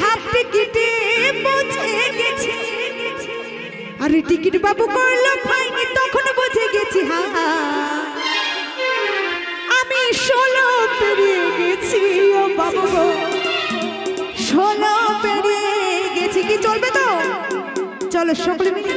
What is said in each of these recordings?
হাতে কেটে পৌঁছে গেছি। আরে টিকিট বাবু করল ফাইনি, তখন বুঝে গেছি হা। আমি ষোলো পেরিয়ে গেছি, ও বাবু গো। ষোলো পেরিয়ে গেছি, কি চলবে তো? চলো সকলে মিলে।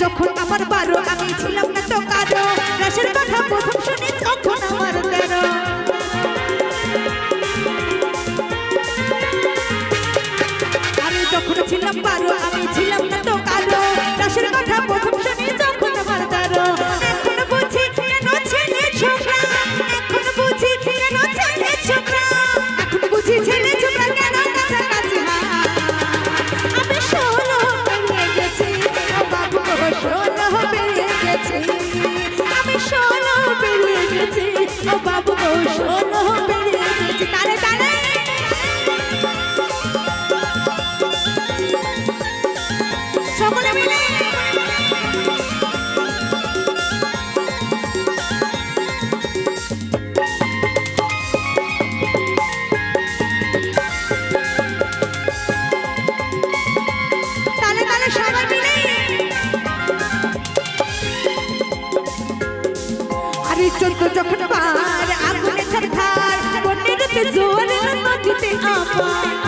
যখন আমার বারো আমি ছিলাম না তো কারও চোদ্দ যখন পার আগুনে ছড়খার বনের জোরে নদীতে আমার।